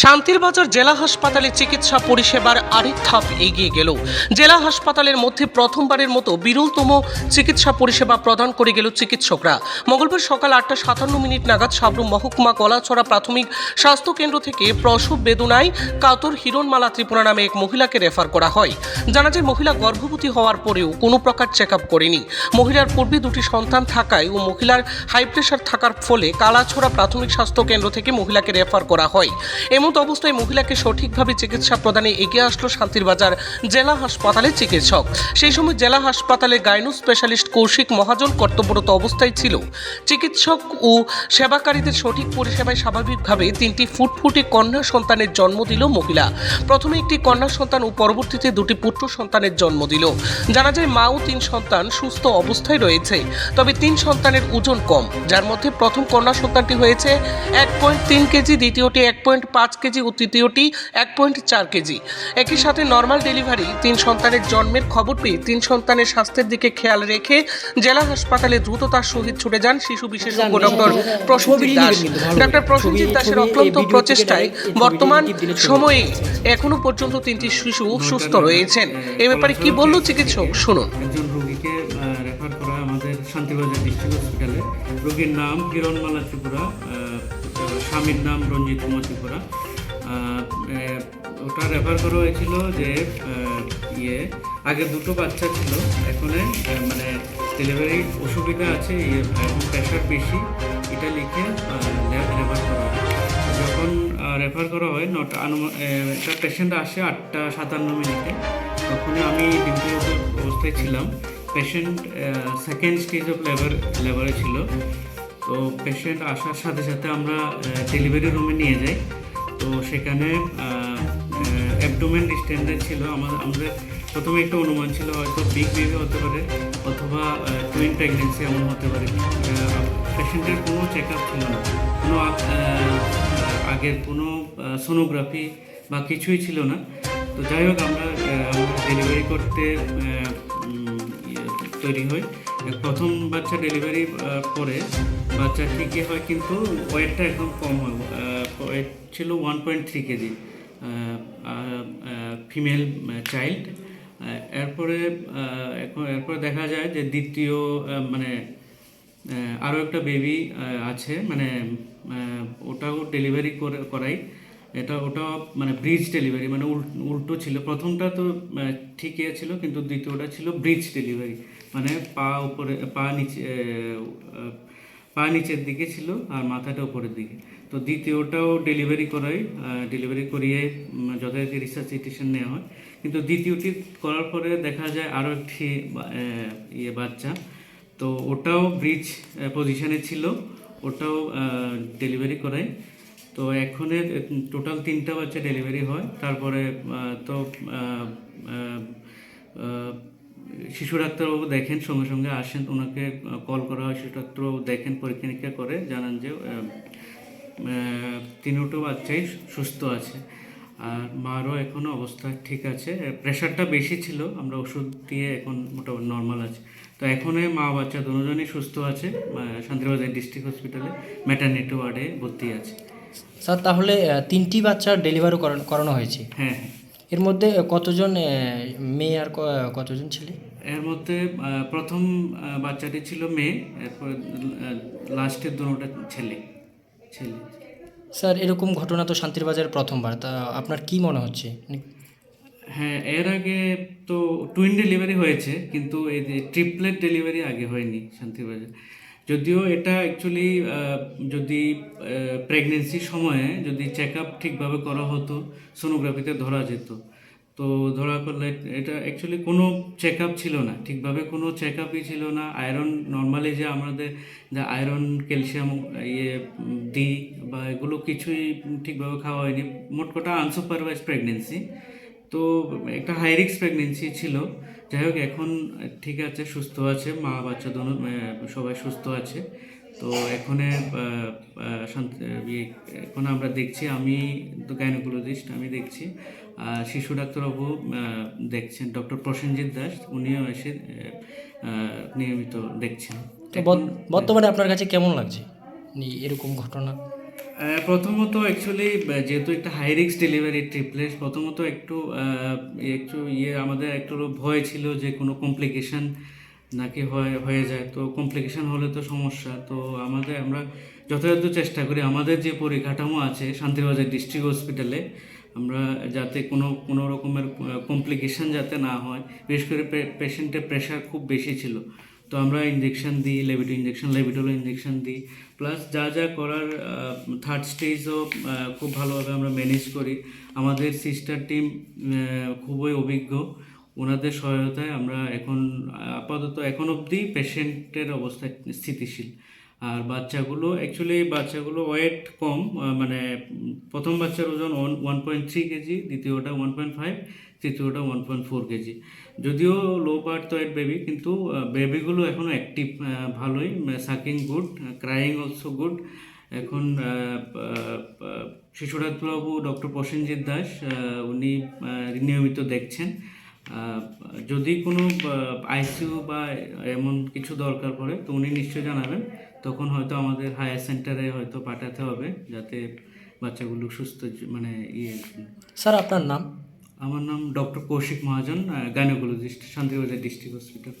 শান্তির বাজার জেলা হাসপাতালে চিকিৎসা পরিষেবার আরেক ধাপ এগিয়ে গেল। জেলা হাসপাতালের মধ্যে প্রথমবারের মতো বিরলতম চিকিৎসা পরিষেবা প্রদান করে গেল চিকিৎসকরা। মঙ্গলবার সকাল আটটা সাতান্ন মিনিট নাগাদ সাবরুম মহকুমা কলাছড়া প্রাথমিক স্বাস্থ্য কেন্দ্র থেকে প্রসব বেদনায় কাতর হিরণমালা ত্রিপুরা নামে এক মহিলাকে রেফার করা হয়। জানা যায়, মহিলা গর্ভবতী হওয়ার পরেও কোনো প্রকার চেক আপ করেনি। মহিলার পূর্বে দুটি সন্তান থাকায় ও মহিলার হাই প্রেশার থাকার ফলে কালাছড়া প্রাথমিক স্বাস্থ্য কেন্দ্র থেকে মহিলাকে রেফার করা হয়। এমত অবস্থায় মহিলাকে সঠিকভাবে চিকিৎসা প্রদানে এগিয়ে আসলো শান্তিরবাজার জেলা হাসপাতালের চিকিৎসক। সেই সময় জেলা হাসপাতালে গাইনো স্পেশালিস্ট কৌশিক মহাজন কর্তব্যরত অবস্থায় ছিল। চিকিৎসক ও সেবাকারীদের সঠিক পরিষেবায় স্বাভাবিকভাবে তিনটি ফুটফুটে কন্যা সন্তানের জন্ম দিল মহিলা। প্রথমে একটি কন্যা সন্তান ও পরবর্তীতে দুটি পুত্র সন্তানের জন্ম দিল। জানা যায় মা ও তিন সন্তান সুস্থ অবস্থায় রয়েছে, তবে তিন সন্তানের ওজন কম। যার মধ্যে প্রথম কন্যা সন্তানটি হয়েছে এক পয়েন্ট তিন কেজি, দ্বিতীয়টি এক পয়েন্ট পাঁচ কেজি ও তৃতীয়টি এক পয়েন্ট চার কেজি। একই সাথে নর্মাল ডেলিভারি তিন সন্তানের জন্মের খবর পেয়ে তিন সন্তানের স্বাস্থ্যের দিকে খেয়াল রেখে জেলা হাসপাতালে দ্রুততার সহিত ছুটে যান শিশু বিশেষজ্ঞ ডক্টর প্রসঞ্জিৎ দাস। ডক্টর প্রসঞ্জিৎ দাসের অক্লান্ত প্রচেষ্টায় বর্তমান সময়ে এখনও পর্যন্ত তিনটি শিশু সুস্থ রয়েছেন। এ ব্যাপারে কি বলল চিকিৎসক? শুনুন। একজন রোগীকে রেফার করা আমাদের শান্তিবাজার ডিস্ট্রিক্ট হসপিটালে রোগীর নাম কিরণমালা ত্রিপুরা স্বামীর নাম রঞ্জিত কুমার ত্রিপুরা ওটা রেফার করা হয়েছিল যে ইয়ে আগে দুটো বাচ্চা ছিল। এখন মানে ডেলিভারি অসুবিধা আছে ইয়ে, এখন প্রেশার বেশি। এটা লিখে রেফার করা হয়। যখন রেফার করা হয় নটা একটা পেশেন্ট আসে আটটা সাতান্ন মিনিটে। তখন আমি ডিউটিরত অবস্থায় ছিলাম। Patient second stage of labour লেবারে ছিল। তো পেশেন্ট আসার সাথে সাথে আমরা ডেলিভারি রুমে নিয়ে যাই। তো সেখানে অ্যাবডোমেন ডিস্টেন্ডেড ছিল। আমাদের আমাদের প্রথমে একটা অনুমান ছিল হয়তো বিগ বেবি হতে পারে অথবা টুইন প্রেগনেন্সি এমন হতে পারে। পেশেন্টের কোনো চেক আপ ছিল না। কোনো আগের কোনো সোনোগ্রাফি বা কিছুই ছিল না। তো যাই হোক আমরা ডেলিভারি করতে ইয়ে, তৈরি হই। প্রথম বাচ্চা ডেলিভারি পরে বাচ্চা ঠিকই হয় কিন্তু ওয়েটটা একদম কম হয়। ওয়েট ছিল one point three KG. Female child এরপরে এখন এরপরে দেখা যায় যে দ্বিতীয় মানে আরও একটা বেবি আছে। মানে ওটাও ডেলিভারি করে, করাই। এটা ওটা মানে ব্রিজ ডেলিভারি মানে উল- উল্টো ছিল। প্রথমটা তো ঠিকই ছিল, কিন্তু দ্বিতীয়টা ছিল ব্রিজ ডেলিভারি মানে পা উপরে পা নিচে পা নিচের দিকে ছিল আর মাথাটা উপরের দিকে। তো দ্বিতীয়টাও ডেলিভারি করাই ডেলিভারি করিয়ে উম, রিসার্চ রিসার্চিটেশন নেওয়া হয়। কিন্তু দ্বিতীয়টি করার পরে দেখা যায় আরও একটি ইয়ে বাচ্চা। তো ওটাও ব্রিজ পজিশনে ছিল ওটাও ডেলিভারি করাই। তো এখনের টোটাল তিনটা বাচ্চা ডেলিভারি হয়। তারপরে তো শিশু ডাক্তারবাবু দেখেন সঙ্গে সঙ্গে আসেন ওনাকে কল করা হয় শিশু ডাক্তারবাবু দেখেন পরীক্ষা নিরীক্ষা করে জানান যে তিনোটো বাচ্চাই সুস্থ আছে। আর মারও এখনও অবস্থা ঠিক আছে। প্রেশারটা বেশি ছিল আমরা ওষুধ দিয়ে এখন মোটামুটি নর্মাল আছে। তো এখনই মা বাচ্চা দুজনই সুস্থ আছে শান্তিবাজার ডিস্ট্রিক্ট হসপিটালে ম্যাটারনিটি ওয়ার্ডে ভর্তি আছে। স্যার তাহলে তিনটি বাচ্চার ডেলিভারি করানো হয়েছে? হ্যাঁ। এর মধ্যে কতজন মেয়ে আর কতজন ছেলে? এর মধ্যে প্রথম বাচ্চাটি ছিল মেয়ে এরপর লাস্টের দুটোটা ছেলে ছেলে। স্যার এরকম ঘটনা তো শান্তির বাজারে প্রথমবার তা আপনার কি মনে হচ্ছে? হ্যাঁ এর আগে তো টুইন ডেলিভারি হয়েছে কিন্তু এই যে ট্রিপলেট ডেলিভারি আগে হয়নি শান্তিবাজার যদিও এটা অ্যাকচুয়ালি যদি প্রেগনেন্সির সময়ে যদি চেক আপ ঠিকভাবে করা হতো সোনোগ্রাফিতে ধরা যেত। তো ধরা পড়লে এটা অ্যাকচুয়ালি কোনো চেক আপ ছিল না। ঠিকভাবে কোনো চেক আপই ছিল না। আয়রন নর্মালি যে আমাদের, যে আয়রন ক্যালসিয়াম ইয়ে দিই বা এগুলো কিছুই ঠিকভাবে খাওয়া হয়নি। মোট কথা আনসুপারভাইজ প্রেগনেন্সি তো একটা হাই রিস্ক প্রেগনেন্সি ছিল। যাই হোক এখন ঠিক আছে সুস্থ আছে মা বাচ্চা দোনো সবাই সুস্থ আছে। তো এখানে ইয়ে, এখন আমরা দেখছি আমি তো গাইনোকোলজিস্ট আমি দেখছি। আর শিশু ডাক্তারবাবু দেখছেন ডক্টর প্রসেনজিৎ দাস উনিও এসে নিয়মিত দেখছেন। বর্তমানে আপনার কাছে কেমন লাগছে? এরকম ঘটনা? প্রথমত অ্যাকচুয়ালি যেহেতু একটা হাই রিস্ক ডেলিভারি ট্রিপলেস প্রথমত একটু একটু ইয়ে আমাদের একটু ভয় ছিল যে কোনো কমপ্লিকেশন নাকি হয়ে হয়ে যায়। তো কমপ্লিকেশান হলে তো সমস্যা। তো আমাদের, আমরা যথাযথ চেষ্টা করি। আমাদের যে পরিকাঠামো আছে শান্তিবাজার ডিস্ট্রিক্ট হসপিটালে আমরা যাতে কোনো কোনো রকমের কমপ্লিকেশন যাতে না হয়, বিশেষ করে পেশেন্টের প্রেশার খুব বেশি ছিল। তো আমরা ইঞ্জেকশন দিই লেবিটো ইঞ্জেকশন লেবিটোলো ইঞ্জেকশন দিই। প্লাস যা যা করার থার্ড স্টেজও খুব ভালোভাবে আমরা ম্যানেজ করি। আমাদের সিস্টার টিম খুবই অভিজ্ঞ। ওনাদের সহায়তায় আমরা এখন আপাতত এখন অবধি পেশেন্টের অবস্থা স্থিতিশীল। আর বাচ্চাগুলো অ্যাকচুয়ালি বাচ্চাগুলো ওয়েট কম মানে প্রথম বাচ্চার ওজন one one point three KG দ্বিতীয়টা ওয়ান পয়েন্ট ফাইভ তৃতীয়টা ওয়ান পয়েন্ট ফোর কেজি। যদিও লো বার্থ ওয়েট বেবি কিন্তু বেবিগুলো এখনও অ্যাক্টিভ ভালোই sucking good crying also good এখন আহ, আহ, আহ, শিশু ডাক্তারবাবু ডক্টর প্রসেনজিৎ দাস উনি নিয়মিত দেখছেন। যদি কোনো আইসিইউ বা এমন কিছু দরকার পড়ে তো উনি নিশ্চয়ই জানাবেন। তখন হয়তো আমাদের হায়ার সেন্টারে হয়তো পাঠাতে হবে যাতে বাচ্চাগুলো সুস্থ মানে ইয়ে স্যার আপনার নাম? আমার নাম doctor Kaushik Mahajan gynaecologist Shantibazar district hospital